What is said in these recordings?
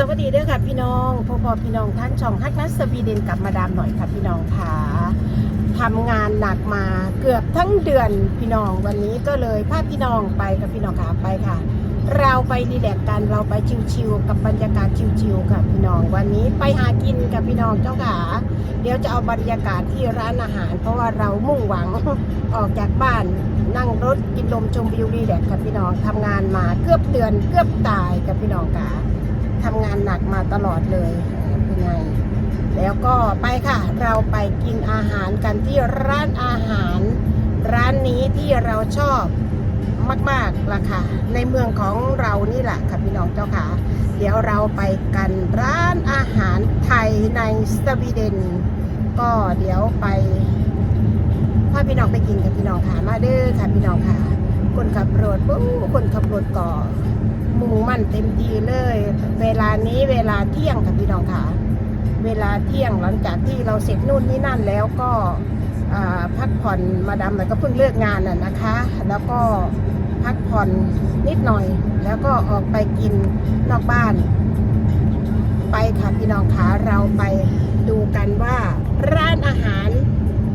สวัสดีเด้อค่ะพี่น้องพ่อพ่อพี่น้องท่านช่องฮักนัสสวีเดนกลับมาดามหน่อยค่ะพี่น้องค่ะทำงานหนักมาเกือบทั้งเดือนพี่น้องวันนี้ก็เลยพาพี่น้องไปกับพี่น้องค่ะไปค่ะ เราไปรีแลกซ์กันเราไปชิวๆกับบรรยากาศชิวๆค่ะพี่น้องวันนี้ไปหากินกับพี่น้องเจ้าค่ะเดี๋ยวจะเอาบรรยากาศที่ร้านอาหาร เพราะว่าเรามุ่งหวังออกจากบ้านนั่งรถกินลมชมวิวรีแลกกับพี่น้องทำงานมาเกือบเดือนเกือบตายกับพี่น้องค่ะ ทำงานหนักมาตลอดเลยเป็นไงแล้วก็ไปค่ะ เราไปกินอาหารกันที่ร้านอาหาร ร้านนี้ที่เราชอบมากๆล่ะค่ะในเมืองของเรานี่แหละค่ะพี่น้องเจ้าค่ะ เดี๋ยวเราไปกันร้านอาหารไทยในสวีเดน ก็เดี๋ยวไปพาพี่น้องไปกินกับพี่น้องค่ะมาเด้อค่ะพี่น้องค่ะ คนขับรถปู้คนขับรถก่อ มุ่งมั่นเต็มที่เลย เวลานี้เวลาเที่ยงค่ะพี่น้องค่ะ เวลาเที่ยงหลังจากที่เราเสร็จนู่นนี่นั่นแล้วก็พักผ่อนมาดามหน่อยก็เพิ่งเลิกงานน่ะนะคะ แล้วก็พักผ่อนนิดหน่อย แล้วก็ออกไปกินนอกบ้าน ไปค่ะพี่น้องคะเราไปดูกันว่า ร้านอาหาร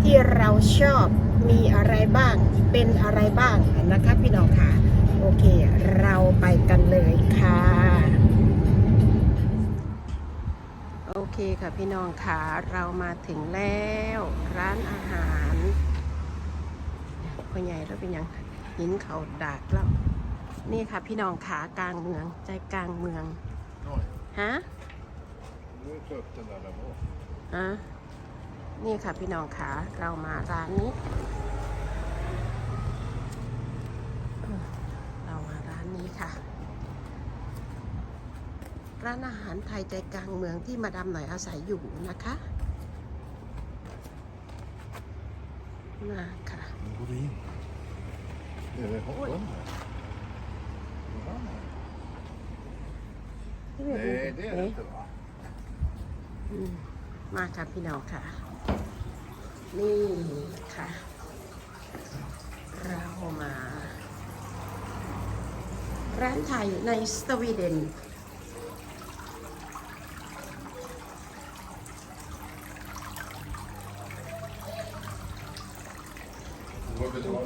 ที่เราชอบมีอะไรบ้างเป็นอะไรบ้างนะคะ เคค่ะพี่น้องค่ะเรามาถึงแล้ว ร้านอาหารพ่อใหญ่แล้วเป็นยังหินเขาดากแล้วนี่ค่ะพี่น้องขากลางเมืองใจกลางเมือง Oj, ฮะ nu är det upp den där där bak. ฮะนี่ค่ะพี่น้องขาเรามาร้านนี้เออเรามาร้านนี้ค่ะ ร้านอาหารไทยใจกลางเมืองที่มาดามหน่อยอาศัยอยู่นะคะมาค่ะ Nu går vi in. Är det Oj. hoppen? Ja. นี่เป็น Nej, det är det inte va? อืมมาค่ะพี่น้องค่ะ นี่ค่ะ เรามา ร้านไทยในสวีเดน Du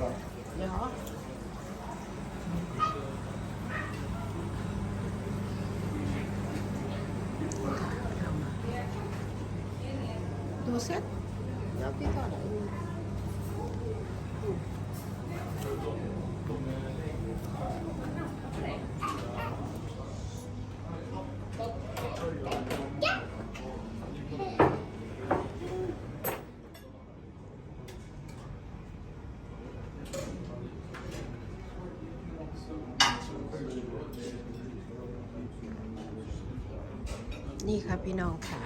นี่ค่ะพี่น้องค่ะ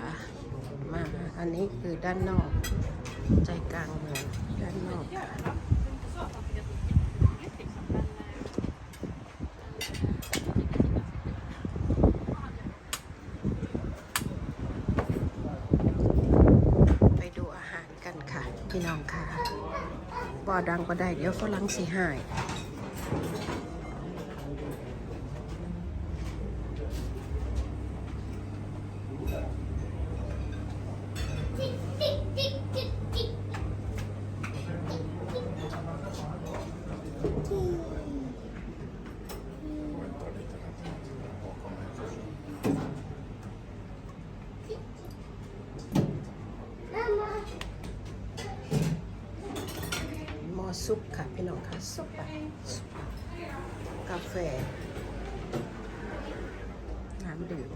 มา อันนี้คือด้านนอก ใจกลางเมืองด้านนอกค่ะไปดูอาหารกันค่ะ พี่น้องค่ะบ่ดังก็ได้เดี๋ยวฝรั่งสิหาย ซุปค่ะพี่น้องค่ะซุปอะซุปอะกาแฟน้ำดื่ม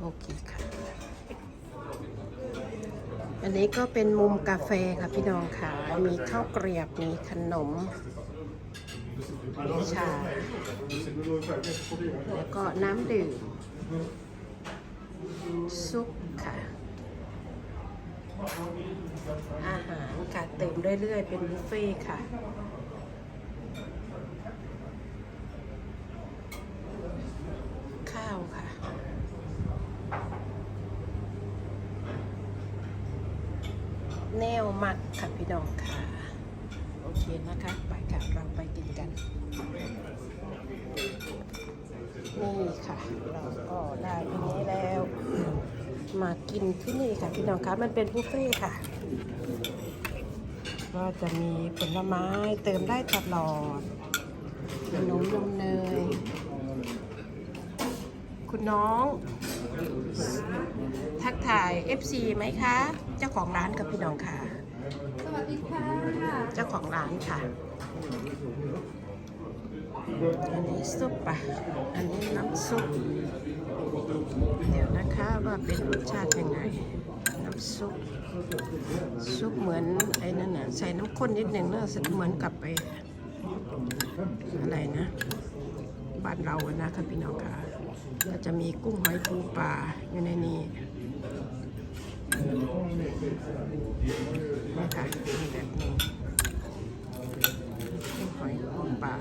โอเคค่ะ อันนี้ก็เป็นมุมกาแฟค่ะพี่น้องค่ะ มีข้าวเกรียบ มีขนมมีชา แล้วก็น้ำดื่ม ซุปค่ะ อาหารค่ะเติมเรื่อยๆ เป็นบุฟเฟ่ค่ะข้าวค่ะ แนวมักค่ะพี่น้องค่ะ โอเคนะคะ ไปค่ะเราไปกินกัน นี่ค่ะ เราก็ได้อันนี้แล้ว มากินที่นี่ค่ะพี่น้องคะมันเป็นบุฟเฟ่ต์ค่ะ ก็จะมีผลไม้เติมได้ตลอดขนมนมเนย คุณน้อง ทักทาย FC ไหมคะ เจ้าของร้านกับพี่น้องค่ะ สวัสดีค่ะ เจ้าของร้านค่ะอันนี้ซุปปะอันนี้น้ำซุป เดี๋ยวนะคะว่าเป็นรสชาติยังไง น้ำซุป ซุปเหมือนไอ้นั่นน่ะใส่น้ำข้นนิดหนึ่งแล้วเหมือนกับไป อะไรนะ บ้านเราอะนะคะพี่น้องค่ะก็จะมีกุ้งหอยปูปลาอยู่ในนี้นี่ค่ะแบบนี้กุ้งหอยปูปลา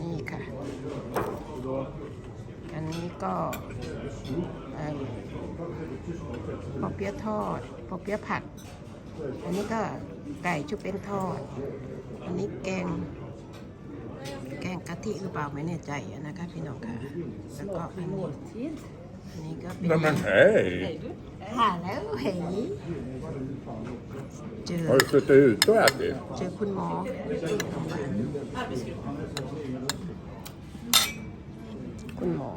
นี่ค่ะ อันนี้ ก็เอ่อปอเปี๊ยะทอดปอเปี๊ยะผัด อันนี้ก็ไก่ชุบเป็นทอด อันนี้แกง แกงกะทิหรือเปล่าไม่แน่ใจอะนะคะพี่น้องค่ะ แล้วก็อันนี้อันนี้ก็เป็น Nej men hej! หาแล้วเห็นเจอ Har du suttit ute och ätit? เจอคุณหมอคุณหมอ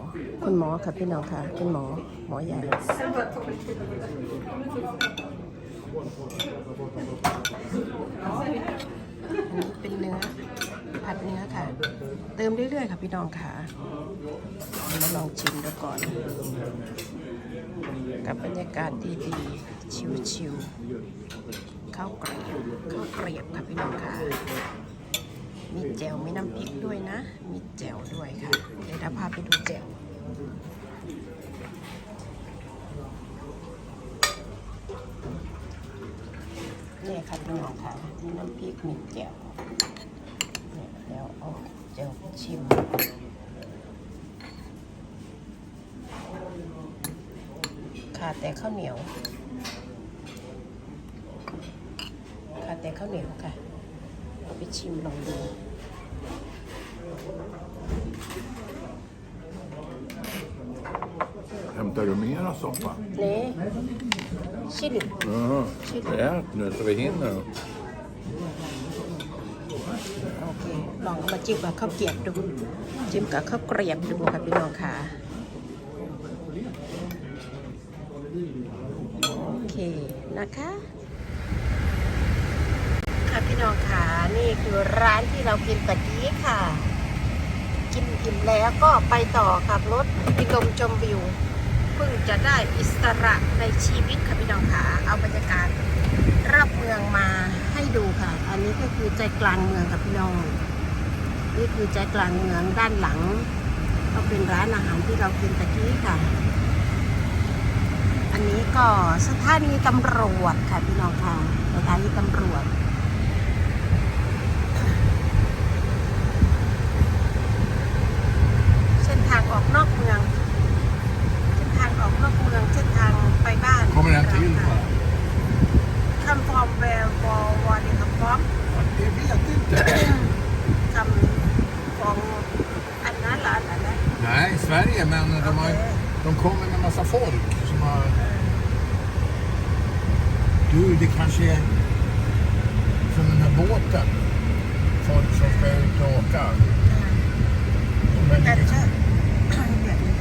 คุณหมอค่ะพี่น้องค่ะคุณหมอหมอใหญ่อันนี้เป็นเนื้อผัดเนื้อค่ะ เติมเรื่อยๆค่ะพี่น้องค่ะมาลองชิมดูก่อน กับบรรยากาศดีๆ ชิวๆข้าวเกรียบข้าวเกรียบค่ะพี่น้องค่ะ มีแจ่วมีน้ำพริกด้วยนะ มีแจ่วด้วยค่ะเดี๋ยวเราพาไปดูแจ่ว นี่ค่ะพี่น้องค่ะมีน้ำพริกมีแจ่วเนี่ยเดี๋ยวเอาแจ่วชิมขาดแต่ข้าวเหนียวขาดแต่ข้าวเหนียวค่ะ เอาไปชิมลองดู Hämtar du mera soppa? เน่ชิลิ Jaha. Ät nu så vi hinner. โอเค ลองเอามาจิ้มกับข้าวเกรียบดู จิ้มกับข้าวเกรียบดูค่ะพี่น้องค่ะ โอเค นะคะ ค่ะพี่น้องค่ะนี่คือร้านที่เรากินตะกี้ค่ะ กินอิ่มแล้วก็ไปต่อขับรถไปลมชมวิวเพิ่งจะได้อิสระในชีวิตค่ะพี่น้องค่ะเอาบรรยากาศรอบเมืองมาให้ดูค่ะ อันนี้ก็คือใจกลางเมืองค่ะพี่น้อง นี่คือใจกลางเมืองด้านหลัง ก็เป็นร้านอาหารที่เรากินตะกี้ค่ะ อันนี้ก็สถานีตำรวจค่ะพี่น้องค่ะสถานีตำรวจเส้นทางออกนอกเมือง ส้นทางออกนอกเมืองเส้นทางไปบ้าน Kommer den till va? Come from where for what is the from Jag vet inte. Come from อันนั้นเหรออันนั้น Nej, Sverige men de, har, de kommer med massa folk som har... Du, det kanske är från den här båten. Folk som ska ut och åka. Om den แต่ ligger, ใช่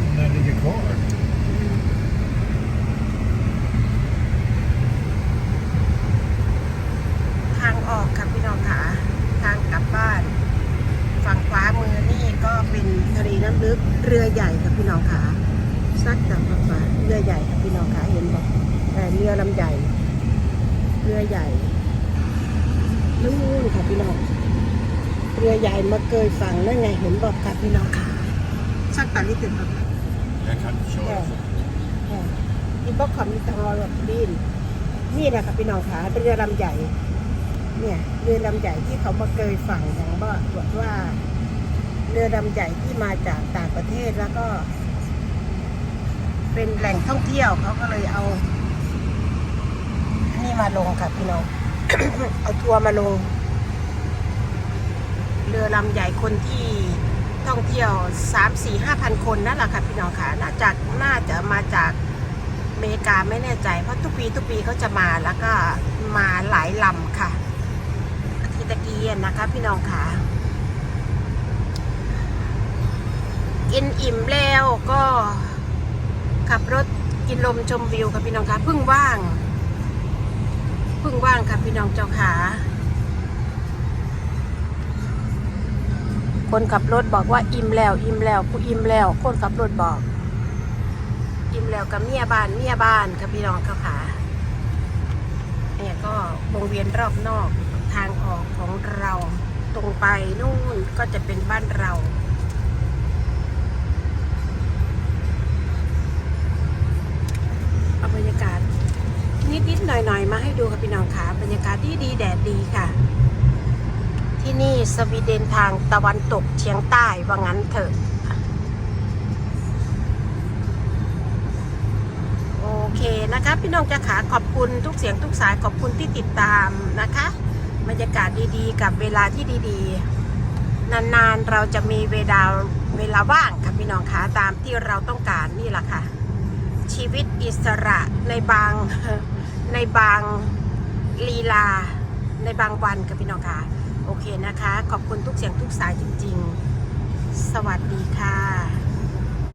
om den ligger kvar. ทางออกค่ะพี่น้องค่ะ ทางกลับบ้าน ฝั่งขวามือนี่ก็เป็นทะเลน้ำลึกเรือใหญ่ค่ะพี่น้องค่ะซักจากฝั่งขวาเรือใหญ่ค่ะพี่น้องค่ะเห็นบอกแต่เรือลำใหญ่ เรือใหญ่นู่นค่ะพี่น้องเรือใหญ่มาเกยฝั่งนั่นไงเห็นบอกค่ะพี่น้องค่ะซักตาลิตึงครับ Jag kan inte köra så. อีบอกขอมีทางรอยแบบดินนี่แหละค่ะพี่น้องค่ะเรือลำใหญ่ เนี่ยเรือลำใหญ่ที่เขามาเกยฝั่งอย่างว่าบอกว่าเรือลำใหญ่ที่มาจากต่างประเทศแล้วก็ เป็นแหล่งท่องเที่ยวเขาก็เลยเอาี่มาลงค่ะพี่น้อง เอาทัวร์มาลง เรือลำใหญ่คนที่ท่องเที่ยว3 4 5พันคนนั่นแหละค่ะพี่น้องค่ะน่าจะน่าจะมาจากอเมริกาไม่แน่ใจ เพราะทุกปีทุกปีเขาจะมาแล้วก็มาหลายลำค่ะอาทิตย์ตะกี้นะคะพี่น้องค่ะกินอิ่มแล้วก็ขับรถกินลมชมวิวค่ะพี่น้องค่ะเพิ่งว่าง เพิ่งว่างค่ะพี่น้องเจ้าขา คนขับรถบอกว่าอิ่มแล้วอิ่มแล้วกูอิ่มแล้ว คนขับรถบอก อิ่มแล้วกับเมียบ้านเมียบ้านค่ะพี่น้องเจ้าขาเนี่ยก็วงเวียนรอบนอกทางออกของเราตรงไปนู่นก็จะเป็นบ้านเราเอาบรรยากาศ นิดๆหน่อยๆ มาให้ดูค่ะพี่น้องค่ะบรรยากาศดีดีแดดดีค่ะ ที่นี่สวีเดนทางตะวันตกเฉียงใต้ว่างั้นเถอะ โอเคนะคะ พี่น้องจะขาขอบคุณทุกเสียงทุกสายขอบคุณที่ติดตามนะคะ บรรยากาศดีๆ กับเวลาที่ดีๆ นานๆเราจะมีเวลาเวลาว่างค่ะพี่น้องคะตามที่เราต้องการนี่แหละค่ะชีวิตอิสระในบาง ในบางลีลา ในบางวันกับพี่น้องค่ะ โอเคนะคะ ขอบคุณทุกเสียงทุกสายจริง ๆ สวัสดีค่ะ